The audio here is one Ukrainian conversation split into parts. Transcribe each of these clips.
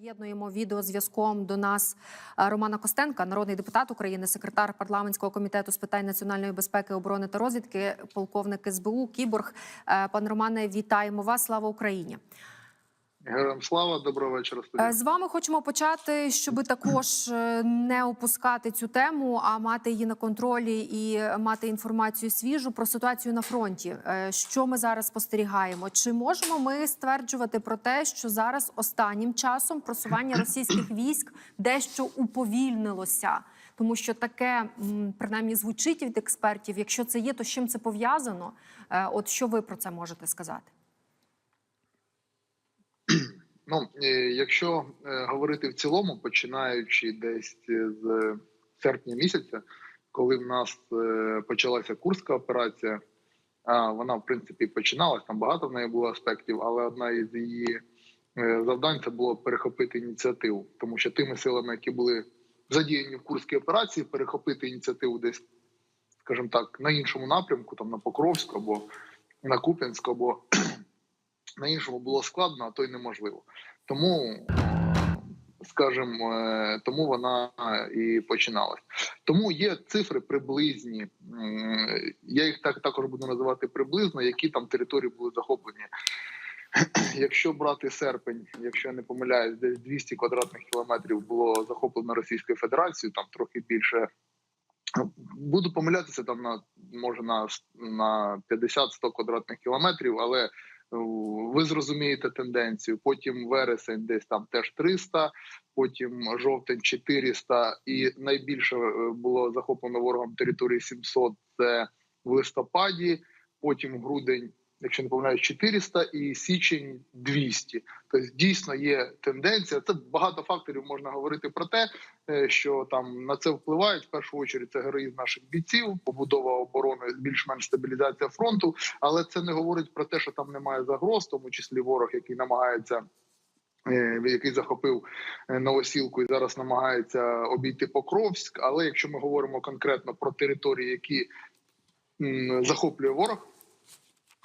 Доєднуємо відеозв'язком до нас е, Романа Костенка, народний депутат України, секретар парламентського комітету з питань національної безпеки, оборони та розвідки, полковник СБУ Кіборг. Пан Пане Романе, вітаємо вас! Слава Україні! Героям слава, доброго вечора. студія. Е, З вами хочемо почати, щоб також е, не опускати цю тему, а мати її на контролі і мати інформацію свіжу про ситуацію на фронті. Е, Що ми зараз спостерігаємо? Чи можемо ми стверджувати про те, що зараз останнім часом просування російських військ дещо уповільнилося? Тому що таке принаймні звучить від експертів. Якщо це є, то з чим це пов'язано? От що ви про це можете сказати? Ну е, якщо е, говорити в цілому, починаючи десь з серпня місяця, коли в нас е, почалася курська операція, вона в принципі починалась. Там багато в неї було аспектів, але одна із її е, завдань це було перехопити ініціативу, тому що тими силами, які були задіяні в курській операції, перехопити ініціативу десь, скажімо так, на іншому напрямку, там на Покровську або на Куп'янську, або на іншому було складно, а то й неможливо. Тому, скажімо, е, тому вона і починалась. Тому є цифри приблизні. Я їх так також буду називати приблизно, які там території були захоплені. Якщо брати серпень, якщо я не помиляюсь, десь 200 квадратних кілометрів було захоплено Російською Федерацією, там трохи більше. Буду помилятися там на може на, на 50-100 квадратних кілометрів, але ви зрозумієте тенденцію. Потім вересень, десь там теж 300, потім жовтень 400, і найбільше е, було захоплено ворогом території 700 – Це в листопаді. Потім грудень, якщо не помиляюсь, 400 і січень 200. Тобто дійсно є тенденція. Це багато факторів можна говорити про те, е, що там на це впливають в першу чергу це героїзм наших бійців, побудова оборони, більш-менш стабілізація фронту. Але це не говорить про те, що там немає загроз, в тому числі ворог, який намагається. е, Який захопив е, новосілку і зараз намагається обійти Покровськ. Але якщо ми говоримо конкретно про території, які захоплює ворог,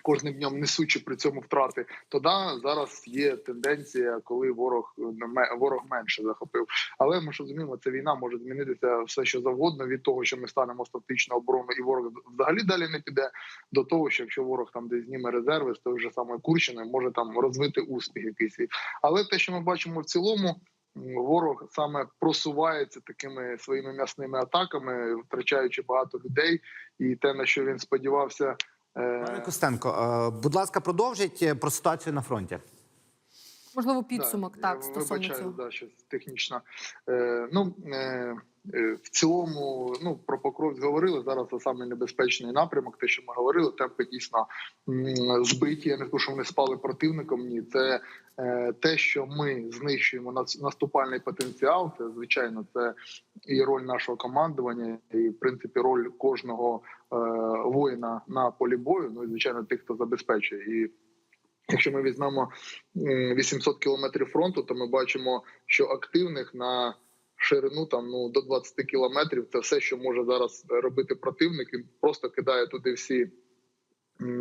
кожним днем несучи при цьому втрати, то да, зараз є тенденція, коли ворог ме- ворог менше захопив. Але ми ж розуміємо, ця війна може змінитися все, що завгодно від того, що ми станемо статичну оборону, і ворог взагалі далі не піде. До того, що якщо ворог там десь зніме резерви з тої ж самої Курщини, може там розвити успіх якийсь. Але те, що ми бачимо в цілому. Ворог саме просувається такими своїми м'ясними атаками, втрачаючи багато людей, і те на що він сподівався, е, Пане Костенко, е, будь ласка, продовжіть е, про ситуацію на фронті. Можливо, підсумок Да, так я стосовно вибачаю, цього. да, що технічно. Е, ну, е, е, в цілому, ну, про Покровськ говорили, зараз це самий небезпечний напрямок, те, що ми говорили, темпи дійсно збиті, я не скажу, що вони спали противником, ні, це е, те, що ми знищуємо наступальний потенціал, це, звичайно, це і роль нашого командування, і, в принципі, роль кожного е, воїна на полі бою, ну, і, звичайно, тих, хто забезпечує. І Якщо ми візьмемо м, 800 кілометрів фронту, то ми бачимо, що активних на ширину там ну до 20 кілометрів це все, що може зараз робити противник. Він просто кидає туди всі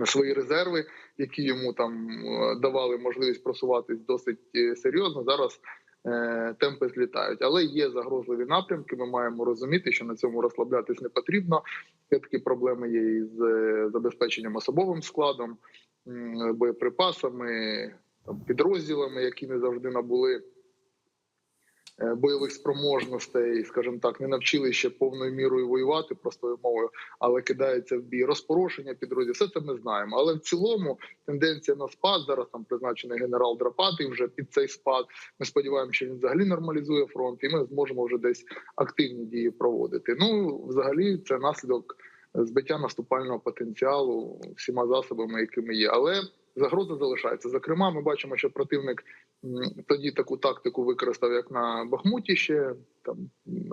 свої резерви, які йому там е, давали можливість просуватись досить е, серйозно. Зараз е, темпи злітають, але є загрозливі напрямки. Ми маємо розуміти, що на цьому розслаблятись не потрібно. Є такі проблеми є із е, забезпеченням особовим складом боєприпасами, там, підрозділами, які не завжди набули бойових спроможностей, скажімо так, не навчили ще повною мірою воювати простою мовою, але кидаються в бій розпорошення підрозділів. Все це ми знаємо. Але в цілому тенденція на спад зараз там призначений генерал Драпатий вже під цей спад. Ми сподіваємося, що він взагалі нормалізує фронт, і ми зможемо вже десь активні дії проводити. Ну, взагалі, це наслідок збиття наступального потенціалу всіма засобами, якими є. Але загроза залишається. Зокрема, ми бачимо, що противник тоді таку тактику використав, як на Бахмуті ще там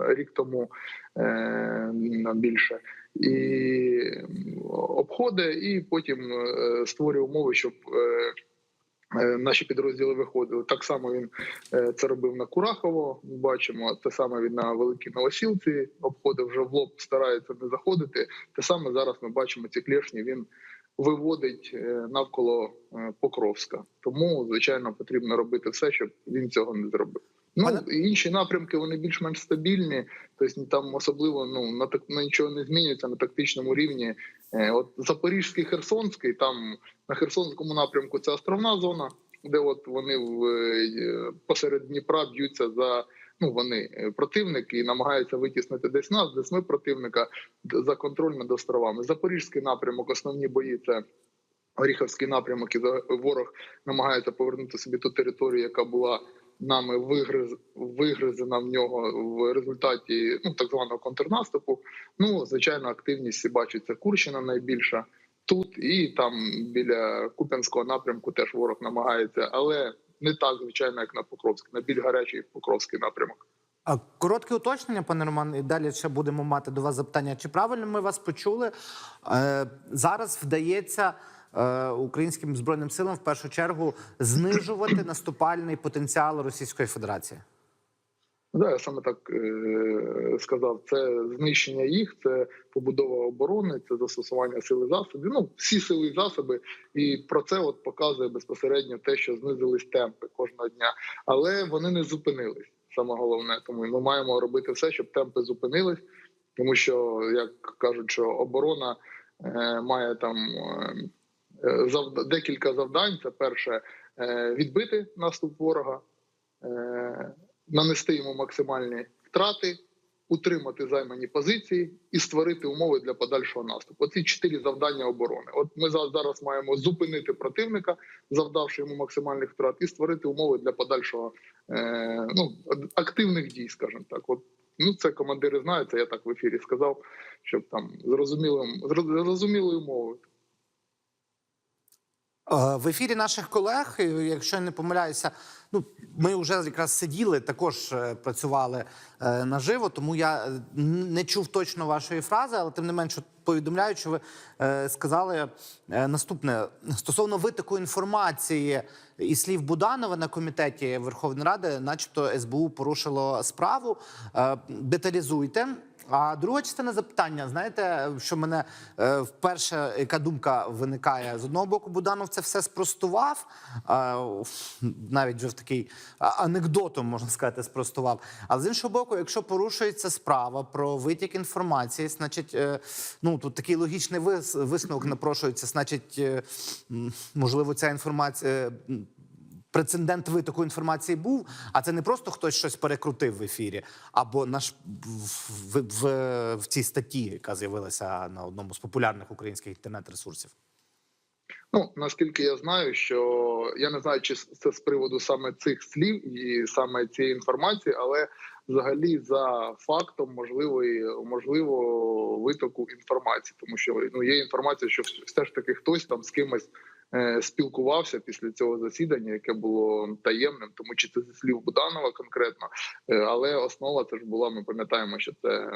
рік тому е, більше, і м, обходить, і потім е, створює умови, щоб. Е, е, Наші підрозділи виходили так само. Він е, це робив на Курахово. Бачимо те саме він на великій новосілці обходив вже в лоб, старається не заходити. Те саме зараз ми бачимо ці клешні. Він виводить е, навколо е, Покровська. Тому звичайно потрібно робити все, щоб він цього не зробив. Ну інші напрямки вони більш-менш стабільні, тобто там особливо ну на так на нічого не змінюється на тактичному рівні. Е, От Запорізький, Херсонський, там на Херсонському напрямку це островна зона, де от вони в посеред Дніпра б'ються за. Ну, вони е, противник і намагаються витіснити десь нас, десь ми противника за контроль над островами. Запорізький напрямок, основні бої це Оріховський напрямок, і ворог намагається повернути собі ту територію, яка була нами вигриз, вигризена в нього в результаті ну так званого контрнаступу. Ну звичайно, активність це Курщина найбільша тут, і там біля Куп'янського напрямку теж ворог намагається, але не так звичайно, як на Покровськ, на біль гарячий Покровський напрямок. Коротке уточнення, пане Роман, і далі ще будемо мати до вас запитання. Чи правильно ми вас почули? Е, зараз вдається е, українським збройним силам в першу чергу знижувати наступальний потенціал Російської Федерації. Да, я саме так е- сказав. Це знищення їх, це побудова оборони, це застосування сили засобів. Ну всі сили і засоби, і про це от показує безпосередньо те, що знизились темпи кожного дня, але вони не зупинились. Саме головне, тому ми маємо робити все, щоб темпи зупинились, тому що як кажуть, що оборона е- має там е- завда- декілька завдань. Це перше е- відбити наступ ворога. Е- нанести йому максимальні втрати, утримати займані позиції і створити умови для подальшого наступу. Оці чотири завдання оборони. От ми за- зараз маємо зупинити противника, завдавши йому максимальних втрат, і створити умови для подальшого е, ну, активних дій, скажімо так. От ну це командири знають, це я так в ефірі сказав, щоб там зрозумілим зрозумілою мовою. Е, В ефірі наших колег, е, якщо я не помиляюся, ну ми вже якраз сиділи, також е, працювали наживо, тому я не чув точно вашої фрази, але тим не менше повідомляю, що ви сказали наступне стосовно витоку інформації і слів Буданова на комітеті Верховної Ради, начебто СБУ порушило справу. Деталізуйте. А друга частина запитання, знаєте, що мене е, вперше яка думка виникає з одного боку, Буданов це все спростував, е, навіть вже в такий анекдотом можна сказати, спростував. А з іншого боку, якщо порушується справа про витік інформації, значить, е, ну тут такий логічний вис- висновок напрошується, значить, е, можливо, ця інформація. Прецедент витоку інформації був, а це не просто хтось щось перекрутив в ефірі, або наш в, в, в цій статті, яка з'явилася на одному з популярних українських інтернет-ресурсів. Ну наскільки я знаю, що я не знаю, чи це з приводу саме цих слів і саме цієї інформації, але взагалі за фактом можливої можливо витоку інформації, тому що ну є інформація, що все ж таки хтось там з кимось. Е, Спілкувався після цього засідання, яке було таємним, тому чи це зі слів Буданова конкретно, Е, але основа це ж була. Ми пам'ятаємо, що це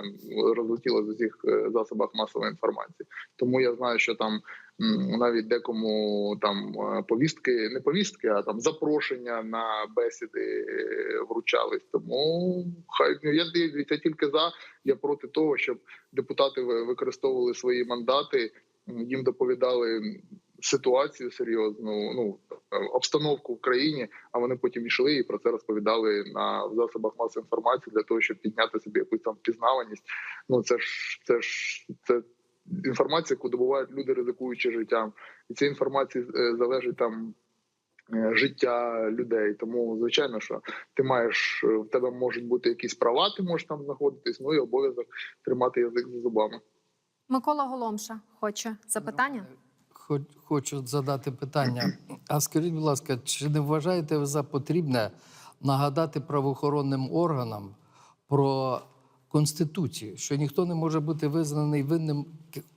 розлетіло з усіх е, засобах масової інформації. Тому я знаю, що там навіть декому там повістки, не повістки, а там запрошення на бесіди вручались. Тому хай ну, я дивіться тільки за. Я проти того, щоб депутати ви- використовували свої мандати, їм доповідали ситуацію серйозну, ну обстановку в країні. А вони потім йшли і про це розповідали на в засобах масової інформації для того, щоб підняти собі якусь там впізнаваність. Ну це ж це ж це інформація, яку добувають люди, ризикуючи життям, і ця інформація е, залежить там. е, Життя людей, тому звичайно, що ти маєш е, в тебе можуть бути якісь права, ти можеш там знаходитись. Ну і обов'язок тримати язик за зубами. Микола Голомша хоче запитання. Хо- Хочу задати питання. А скажіть, будь ласка, чи не вважаєте ви за потрібне нагадати правоохоронним органам про Конституцію, що ніхто не може бути визнаний винним,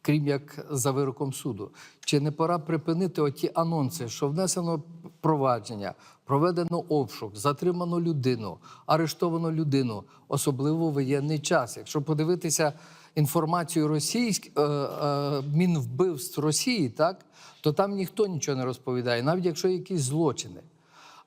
крім як за вироком суду? Чи не пора припинити оті анонси, що внесено провадження, проведено обшук, затримано людину, арештовано людину, особливо воєнний час? Якщо подивитися інформацію російськ, е, е, мінвбивств Росії, так то там ніхто нічого не розповідає, навіть якщо якісь злочини.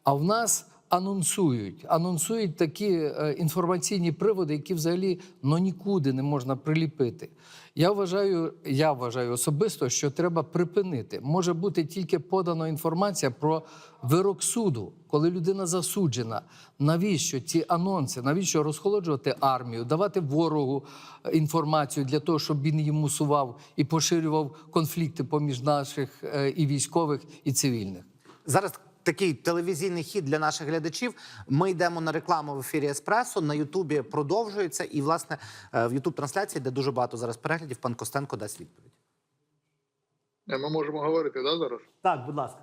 А в нас анонсують, анонсують такі е, інформаційні приводи, які взагалі ну, нікуди не можна приліпити. Я вважаю, я вважаю особисто, що треба припинити. Може бути тільки подана інформація про вирок суду, коли людина засуджена. Навіщо ці анонси? Навіщо розхолоджувати армію, давати ворогу е, інформацію для того, щоб він її мусував і поширював конфлікти поміж наших е, і військових, і цивільних? Зараз такий телевізійний хід для наших глядачів. Ми йдемо на рекламу в ефірі Еспресо. На Ютубі продовжується. І, власне, е, в Ютуб трансляції, де дуже багато зараз переглядів, пан Костенко дасть відповідь. Е, Ми можемо говорити да, зараз. Так, будь ласка.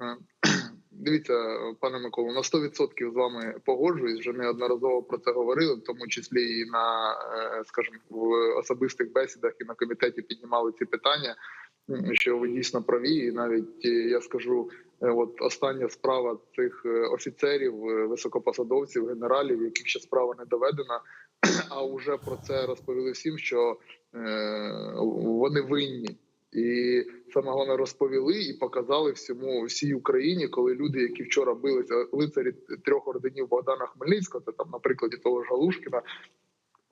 Е, Дивіться, пане Миколо, на 100% з вами погоджуюсь. Вже неодноразово про це говорили, в тому числі і на, скажімо, в особистих бесідах і на комітеті піднімали ці питання. Що ви дійсно праві, і навіть я скажу, от остання справа цих е, офіцерів, е, високопосадовців, генералів, яких ще справа не доведена, а вже про це розповіли всім, що е, вони винні. І саме головне розповіли і показали всьому всій Україні, коли люди, які вчора билися лицарі трьох орденів Богдана Хмельницького, це там на прикладі того ж Галушкіна.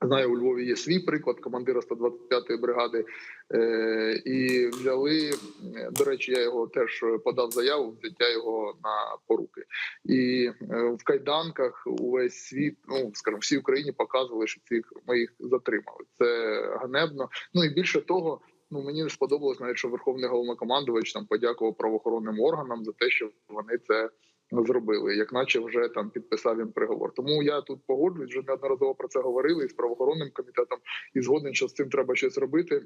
Знаю, у Львові є свій приклад командира 125-ї бригади. Е, і взяли, до речі, я його теж подав заяву, взяття його на поруки. І е, в кайданках увесь світ, ну скажімо, всій Україні показували, що цих ми їх затримали. Це ганебно. Ну і більше того, ну мені не сподобалось навіть, що Верховний головнокомандувач там подякував правоохоронним органам за те, що вони це зробили, як наче вже там підписав він приговор. Тому я тут погоджуюсь, вже неодноразово про це говорили і з правоохоронним комітетом, і згоден, що з цим треба щось робити,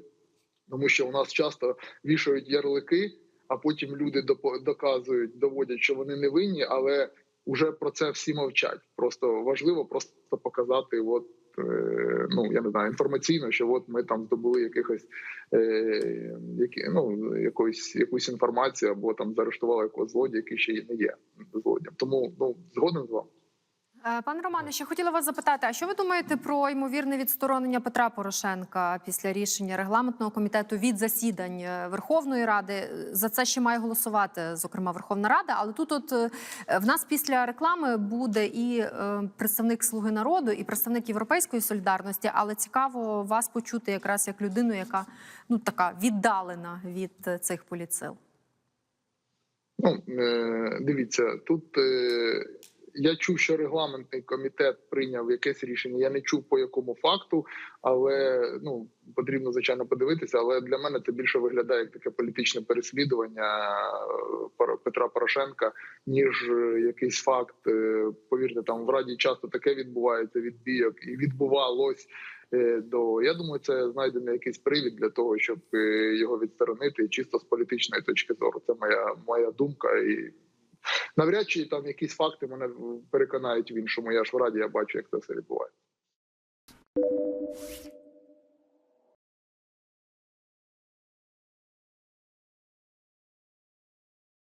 тому що у нас часто вішають ярлики, а потім люди доказують, доводять, що вони не винні, але вже про це всі мовчать. Просто важливо просто показати, от ну я не знаю, інформаційно, що от ми там здобули якихось е, які ну якоїсь якусь інформацію, або там заарештували якогось злодія, який ще не є злодієм. Тому ну згоден з вами. Е, Пане Романе, ще хотіла вас запитати: а що ви думаєте про ймовірне відсторонення Петра Порошенка після рішення регламентного комітету від засідань е, Верховної Ради? За це ще має голосувати, зокрема Верховна Рада. Але тут, от е, в нас після реклами буде і е, представник Слуги народу, і представник Європейської солідарності. Але цікаво вас почути якраз як людину, яка ну така віддалена від е, цих політсил. Ну е, дивіться, тут е, я чув, що регламентний комітет прийняв якесь рішення. Я не чув по якому факту, але ну потрібно звичайно подивитися. Але для мене це більше виглядає як таке політичне переслідування е, Петра Порошенка, ніж е, якийсь факт. Е, Повірте, там в раді часто таке відбувається відбійок і відбувалось. До я думаю, це знайдений якийсь привід для того, щоб його відсторонити чисто з політичної точки зору. Це моя моя думка, і навряд чи там якісь факти мене переконають в іншому. Я ж в раді я бачу, як це все відбувається.